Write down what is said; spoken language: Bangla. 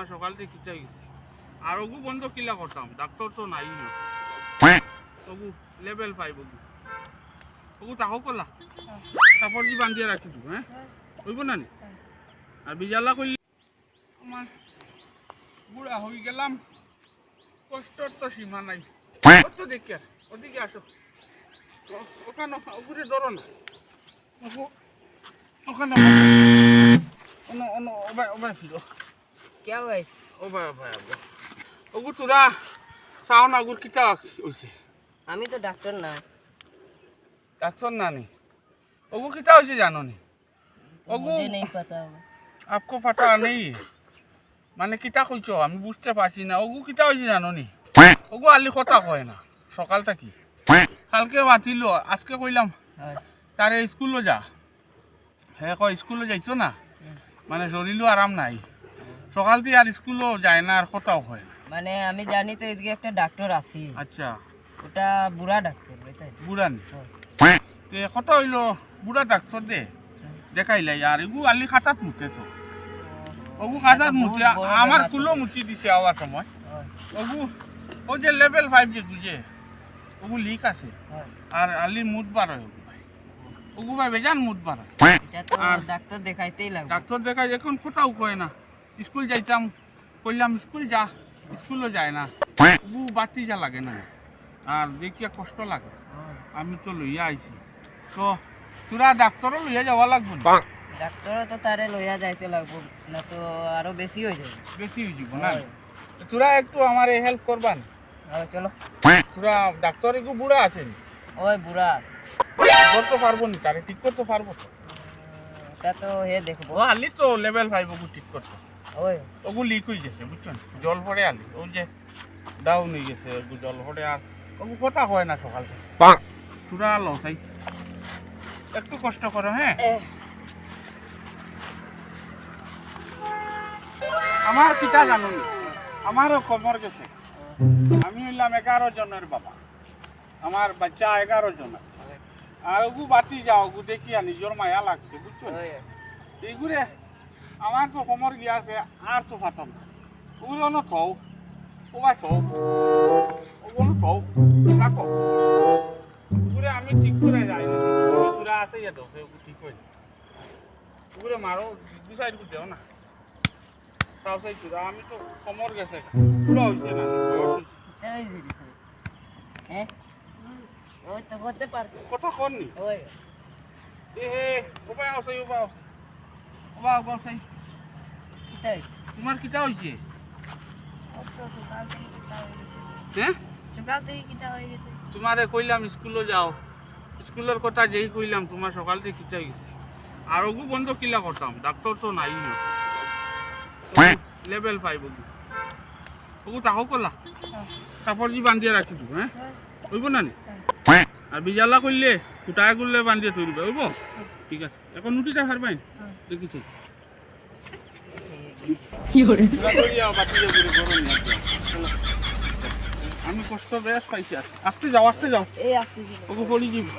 তোমার সকাল থেকে খিচা গেছে। আর ওগু বন্ধ কিলা করতাম, ডাক্তার তো নাই ওগু লেভেল ফাইভ ওগু। ওগু কলা। কাপড় দি বান্ধিয়ে রাখি দিব হ্যাঁ হইব না? আর বিজালা করলে আমার বুড়া হয়ে গেলাম। কষ্টর তো সীমা নাই। কত দেখি আর ওদিকে আসো ওখানে ওগুরে ধরো না। ওখানে অন্য ওবাই ওবাই ছিল क्या भाई ওবাই ওবাই ওবাই ওগু তোরা চাও না ওগুর কিতা হয়েছে আমি তো ডাক্তার না ডাক্তার না নি ওগু কিতা হয়েছে জানো নি ওগু मुझे नहीं पता होगा আপকো পাতা নেই মানে কিতা কইছো আমি বুঝতে পারছি না ওগু কিতা হয়েছে জানো নি ওগু আলি কথা কয় না সকাল থাকি কালকে মাতিল আজকে কইলাম हाँ, তারে স্কুলও যা হ্যাঁ কয় স্কুলে যাইতো না মানে শরীরও আরাম নাই সকাল দিয়ে আর স্কুলও যায় না আর কথাও হয় মানে আমি জানি তো এদিকে একটা ডাক্তার আছে। আচ্ছা। ওটা বুড়া ডাক্তার বুড়া নি? তে কথা হইল বুড়া ডাক্তার দে দেখাইলাই আর এগু আলি খাতাত মুতে তো। ওগু খাতাত মুতে আমার কুলো মুচি দিছে আওয়ার সময়। ওগু ও যে লেভেল ফাইভ যে গুজে ওগু লিক আছে। আর আলি মুদ বার হয় ওগু ভাই। বেজান মুদ বার আর- ডাক্তার দেখাইতেই লাগে ডাক্তার দেখাই এখন কোথাও কয় না। স্কুল যাইতাম কইলাম স্কুল যা স্কুলও যায় না। বু বাতি যা লাগে না। আর দেখিয়া কষ্ট লাগে। আমি তো লইয়া আইছি। তো তোরা ডাক্তারও লইয়া যাওয়া লাগবে না? ডাক্তারও তো তারে লইয়া যাইতে লাগবো না তো আরও বেশি হয়ে যাবে। বেশি হয়ে যাব না। তোরা একটু আমার হেল্প করবান চলো। তোরা ডাক্তার একটু বুড়া আছেন? ওই বুড়া। করতে পারব নি তারে ঠিক করতে পারব তো? তো হে দেখব। আলি তো লেভেল ফাইভ ওগু ঠিক করতে। ওই। লিক হয়ে গেছে বুঝছেন? জল পড়ে আলি ওই যে ডাউন হয়ে গেছে জল পড়ে আর ওগু কথা হয় না সকাল থেকে। তোরা লসাই একটু কষ্ট করো হ্যাঁ? আমার পিতা জানুন। আমারও কমর গেছে। আমি হইলাম এগারো জনের বাবা। আমার বাচ্চা এগারো জন আর ওগু বাতি যাও ওগু দেখি আর নিজের মায়া লাগছে বুঝছ ওই। এইগুলো আমার তো কমর গিয়া আছে আর তো ফাতাম না। ওগুলো না থৌ ওবা থৌ ওগুলো থৌ রাখো। ওগুলো আমি ঠিক করে যাই। না আছে ইয়া তো ঠিক করে ওগুলো মারো দু সাইড করে দেও না। তাও সাইড করে আমি তো কমর গেছে। পুরো হয়েছে না হ্যাঁ ওই তো করতে পারবে। কথা কননি ওই। এ হে ওবা আছে ওবা আছে আছে এটাই তোমার কিটা হয়েছে হয়ে গেছে হ্যাঁ? সকাল থেকে কিতা হয়ে গেছে তোমারে কইলাম স্কুলে যাও। স্কুলের কথা যেই কইলাম তোমার সকাল থেকে খিচা গেছে আর ওগু বন্ধ কিলা করতাম ডাক্তার তো নাই লেভেল পাইব ওগু। তাহো কলা? কাপড় দি বান্ধিয়ে রাখি দিব হ্যাঁ। হইব না নি? আর বিজালা করলে কুটায় করলে বান্ধিয়ে তৈরি বুঝব ঠিক আছে। এখন নুটিটা হারবাইন দেখিছি। আমি কষ্ট বেশ পাইছি আজকে। আসতে যাও আসতে যাও। ওকে বলি যাবি